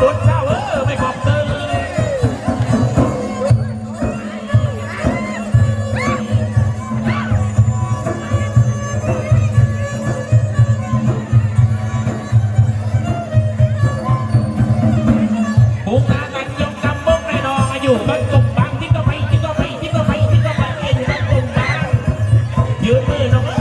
บนเศร้าเอไม่ขบตอร์หุงนากันยกกำบงในนองอยู่บ้านตุบังที่ก็ไปที่ก็ไปที่ก็ไปที่ก็ไปเป็นบ้านตุกบังยืมือน้ง